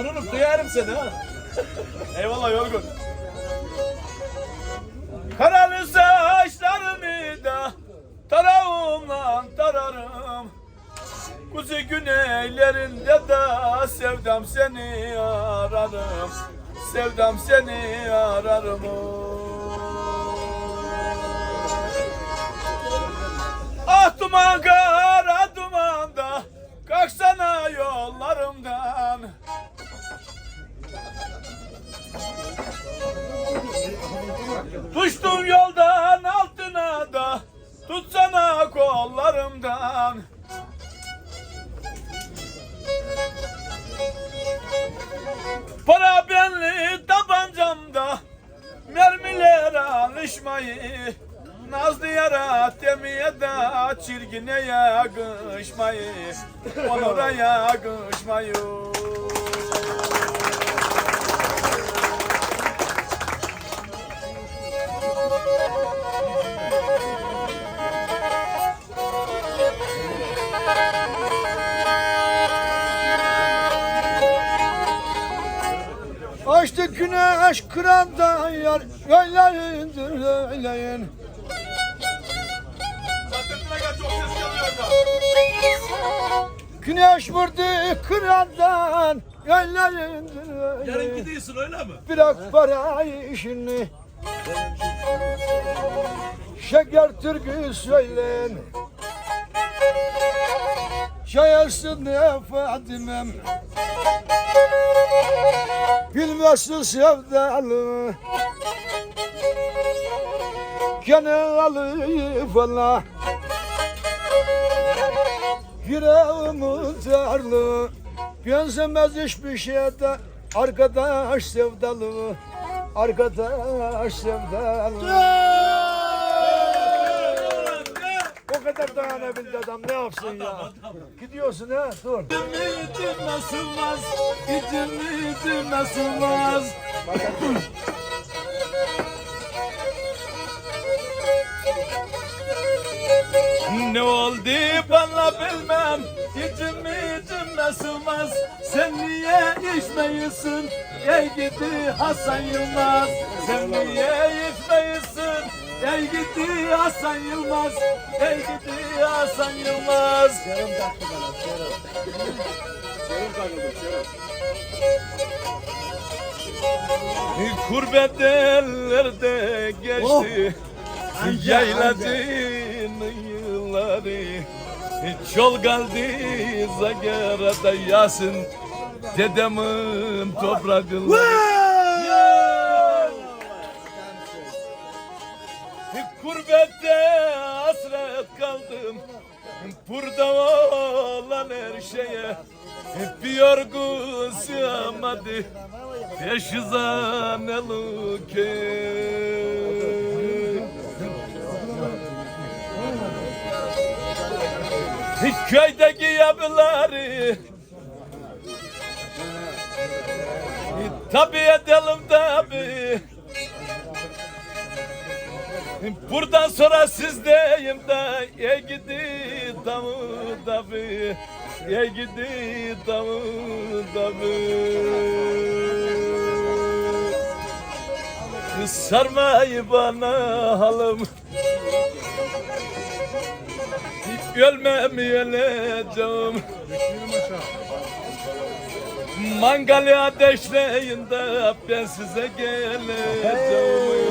Onunu duyarım seni ha. Eyvallah yorgun. Karalı saçlarını da tarağımla tararım. Kuzey güneylerinde de sevdam seni ararım. Sevdam seni ararım. Ah duman güneş kırandan yar geliyor da. Güneş vurdu kırandan Yaylayındır Yarın gidiyorsun öyle mi? Bırak parayı işini Şeker türkü söylen Şayasın ne Fadimem. Bilmezsin sevdalı. Gene alıp valla Yüreğimi darlı Benzemez hiçbir şeyde Arkadaş sevdalı. Arkadaş sevdalı O kadar dayanabildi adam ne yapsın ya? Gidiyorsun ha dur. Ümidim nasılmaz, ümidim nasılmaz. ne oldu bana bilmem, hiç ümidim nasılmaz. Sen niye içmeyisin, ey gidi Hasan Yılmaz. Sen niye içmeyisin, ey gidi Hasan Yılmaz. Ey gidi Hasan Yılmaz. Kurbet ellerde geçti. Yayladın yılları. Çol geldi Zagara'da yasın. Dedemin toprakları Kurbette hasret kaldım. Burada olan her şeye Bir yorgun sığamadı. Teşhizan eluke. Köydeki yapıları Tabi edelim tabi Buradan sonra sizdeyim de Ey gidi damı tabi Ey gidi damı tabi Sarmayı bana halım. Ölmem öleceğim Mangalı ateşleyin de ben size geleceğim.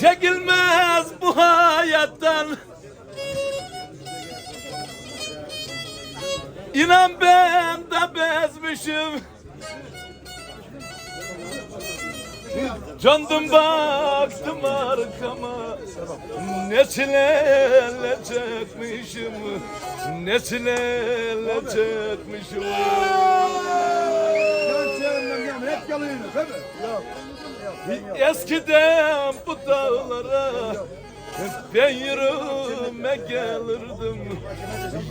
Çekilmez bu hayattan. İnan ben de bezmişim Candım baktım arkama. Ne çekmişim Ne çileyle çekmişim Hep yalıyorum değil mi? Eskiden bu dağlara Ben yürüme gelirdim.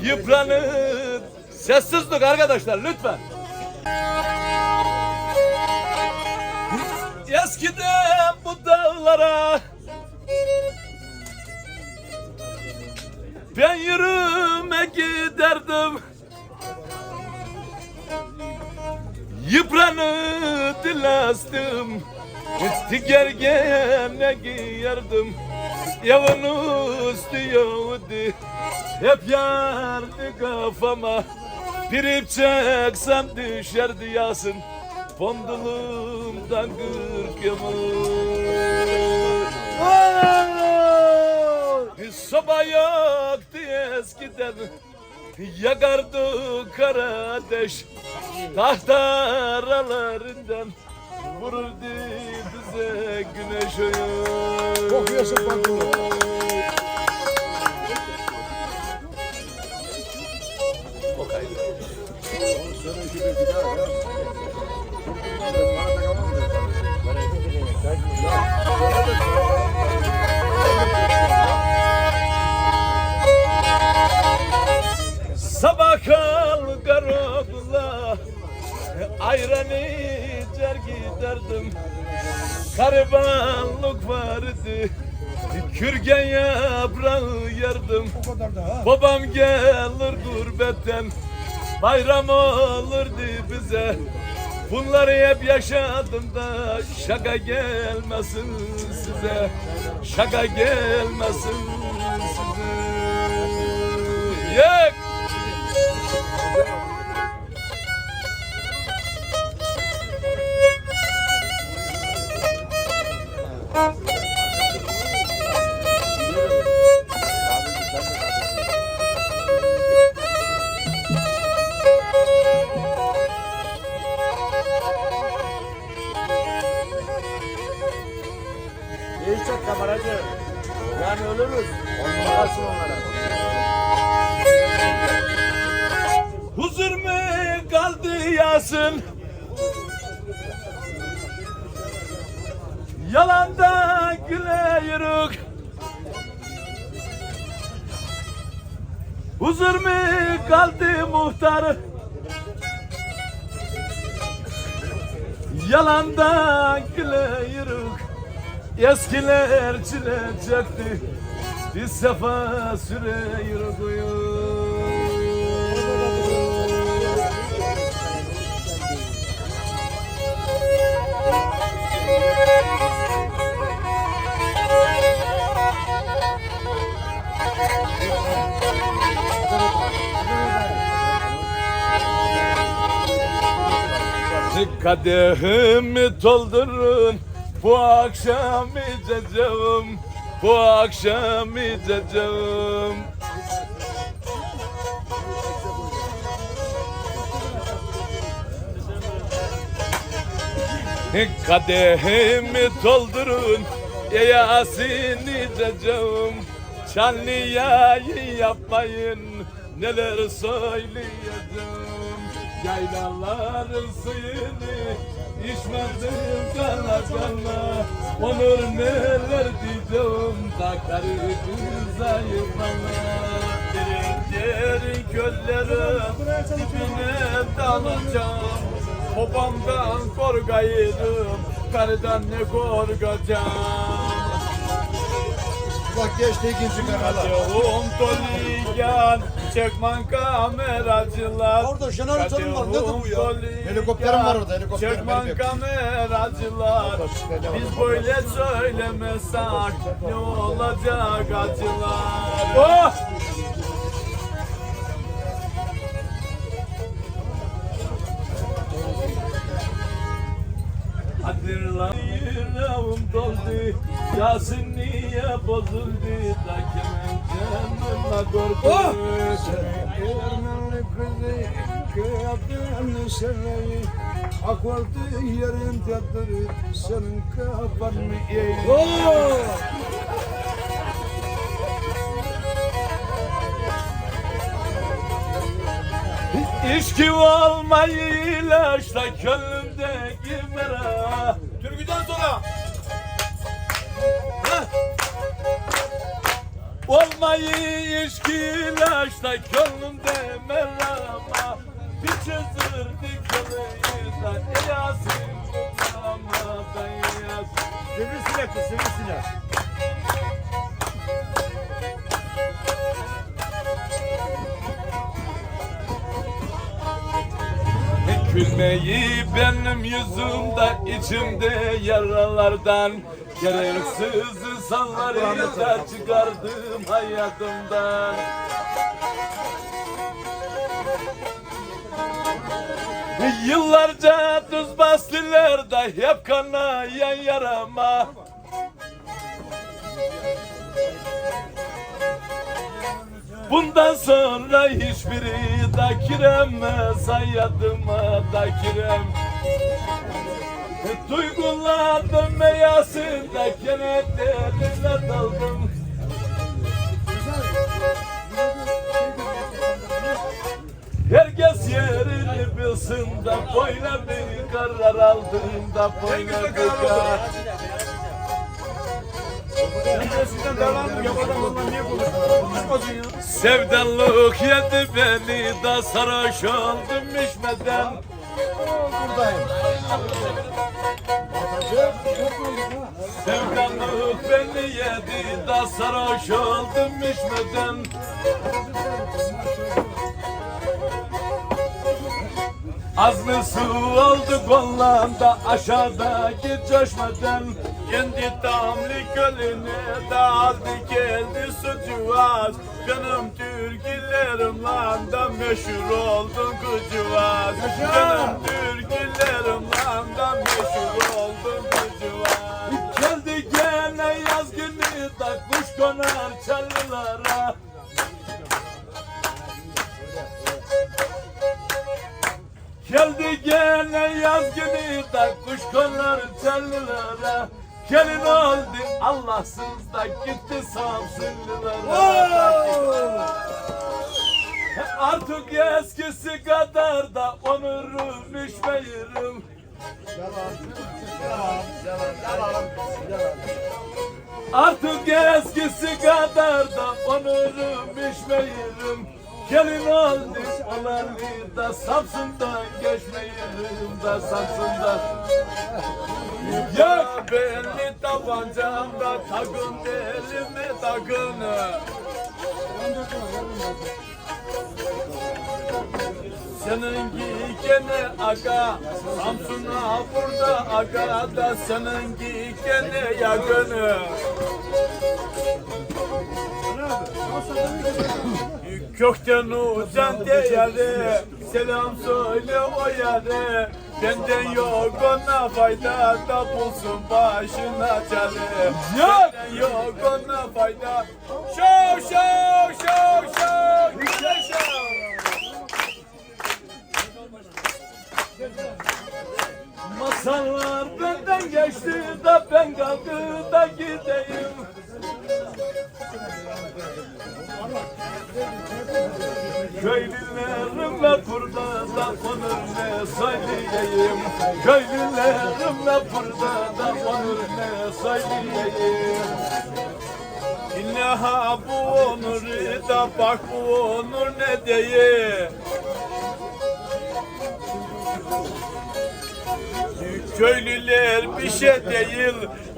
Yıpranır Sessizlik arkadaşlar lütfen Eskiden bu dağlara. Ben yürüme giderdim. Yıpranı dilastim. Tigergene giyerdim. Yavun üstü yavudi Hep yardı kafama. Pirip çeksem düşerdi yasın Fondulumdan kırk yamuk Soba yoktu eskiden Yakardı kara ateş. Tahtaralarından Vururdu bize güneş Kokuyorsun. Sabah kalkar okula Ayranı içer giderdim. Karibanlık vardı Kürgen yaprağı yerdim. Babam gelir gurbetten Bayram olurdu bize Bunları hep yaşadım da Şaka gelmesin size. Şaka gelmesin size. Yek! İyi çek kameracı. Yani ölürüz. Olmasın onlara. Huzur mu kaldı yasın Yalanda güle yürük Huzur mu kaldı muhtar Yalanda güle Eskiler çile çekti. Bir sefa süre yürüyor Kadehimi doldurun Bu akşam içeceğim Bu akşam içeceğim. Kadehimi doldurun Ya Yasin içeceğim. Çanlıyayı yapmayın Neler söyleyeceğim. Yaylaların suyunu içmedim kana kana Onur neler diyeceğim karı kızayı bana Derin derin göllerin dibine dalacağım. Babamdan korkayım, karıdan ne korkacağım? Bak geçti ikinci kanala. Kaçağım poligan, çekman kameracılar. Orada jeneratörüm var, nedir bu ya? Helikopterim var orada, helikopterim Çekman kameracılar. Biz böyle söylemesek ne olacak acılar? Oh! Yüreğim doldu Yasin niye bozuldu? Da canına korktu. Ermeni kızı kıyafetini seveyi Ak oldu yerin tatları senin kafanı eğ İçki olmayı ilaçla gönlümdeki merak Türküden sonra. Olmayı içki ilaçta gönlümde merama Bir çözürdük kılıyı da Yasin tutama ben Yasin. Sivrisinek bu sivrisinek. Gülmeyi benim yüzümde içimde yaralardan Gereksiz insanları da çıkardım hayatımdan Yıllarca düz bastılar da hep kanayan yarama. Bundan sonra hiçbiri da giremez hayatıma da girem Duygular meyasında kenetlerine daldım Herkes yerini bilsin de böyle bir karar aldım da böyle bir karar. Sevdalık yedi beni da sarhoş oldum içmeden Buradayım. Sevdalık beni yedi da sarhoş oldum içmeden Az mı su oldu kollanda aşağıdaki çeşmeden. Kendi damlı gölüne daldı geldi sucuvaz Canım türkülerimle da meşhur oldun kucuvaz Canım türkülerimle da meşhur oldun kucuvaz Geldi gene yaz günü da kuş konar çalılara Geldi gene yaz günü da kuş konar çalılara Gelin oldu Allahsız da gitti Samsunlulara Artık eskisi kadar da onurum içmeyirim Artık eskisi kadar da onurum içmeyirim Gelin oldu olanı da Samsun'dan geçmeyirim da Samsun'dan Yok belli tabancamda takın elime takın. Seninki gene aga Samsun'a burada aga da seninki gene yakını Kökten uçan değeri Selam söyle o yere. Benden yok ona fayda da bulsun başına çare. Yok! Benden yok ona fayda. Şov şov şov şov. Güzel şov. Masallar benden geçti da ben kalktı da gideyim Köylülerimle burada da onur ne söyleyeyim Köylülerimle burada da onur ne söyleyeyim İlla bu onur da bak bu onur ne değil Köylüler bir şey değil.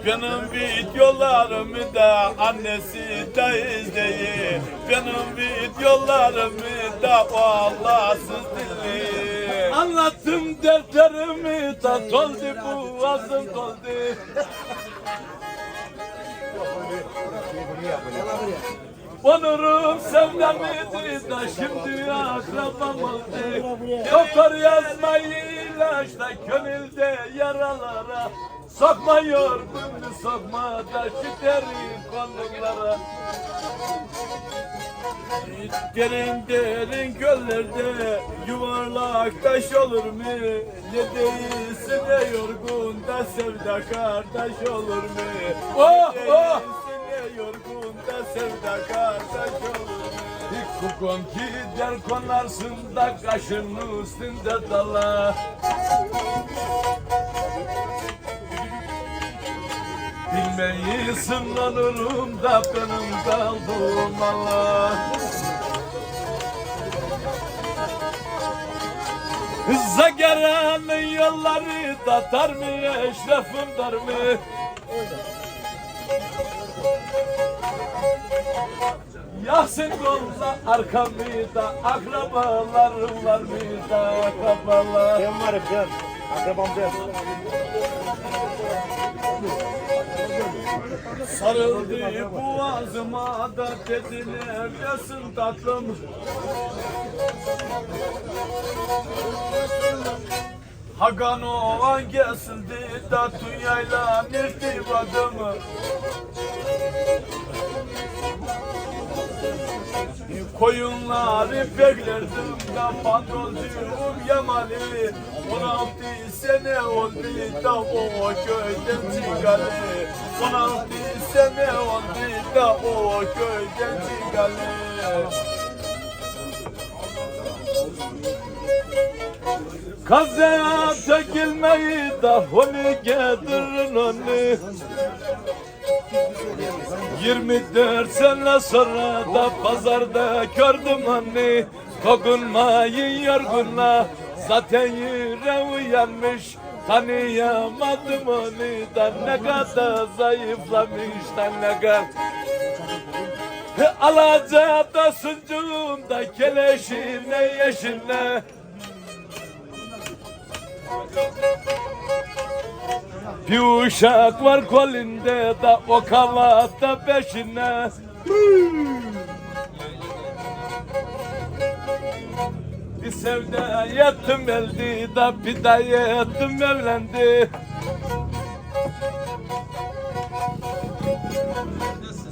Benim videolarımı da annesi de izleyin Benim videolarımı da o Allahsız dinleyin Anlattım dertlerimi da doldu boğazım doldu Onurum sevdamıydı da şimdi akrabam oldu Doktor yazmayı ilaçla gönülde yaralara Sokmuyor bunu sokma da şu derin konulara Derin derin göllerde yuvarlak taş olur mu? Ne değilsin ne yorgun da sevda kardeş olur mu? Oh oh! Ne yorgun da sevda kardeş olur? Kukon gider konarsın da kaşın üstünde dala. Neyi sınanırım da benim kalbim Allah Zagaranın yolları da dar mı eşrafım dar mı Yasin kolla arkamı da akrabalarım var mı da akrabalar Ben varım ben. Akrabam ben. Sarıldı boğazıma da dedi neredesin tatlım Hagan oğlan kesildi da dünyayla irtibadım Koyunları beklerdim da patrolcuyum Yamali 16 sene oldu da o köyden çıkalı. 16 sene oldu da o köyden çıkalı Kaza çekilmeyi da honi getirin onu. 24 sene sonra da pazarda gördüm anne Dokunmayın yorgunla zaten yüreği yanmış Tanıyamadım onu da ne kadar zayıflamış da ne kadar. Alacağda sucuğunda keleşine yeşine Bir uşak var kolinde da o kavatta peşine. Bir sevda yattım eldi da bir daha yattım evlendi.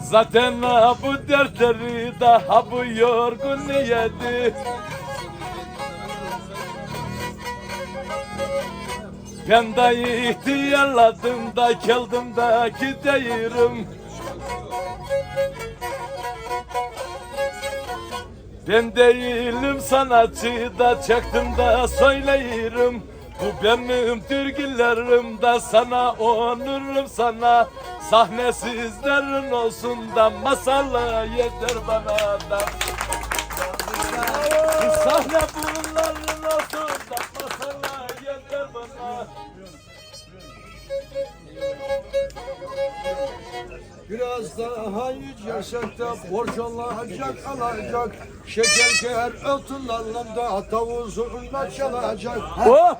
Zaten ha bu dertleri da ha bu yorgun yedi Ben de ihtiyarladım da geldim da gideyim Ben değilim sanatçı da çaktım da söyleyirim. Bu benim türkülerim da sana onurum sana. Sahnesizlerin olsun da masala yeter bana da. Sahne bunların olsun da Biraz daha yücelsen de borç alacak alacak Şeker ker ötülerle de tavuzunla çalacak Oh!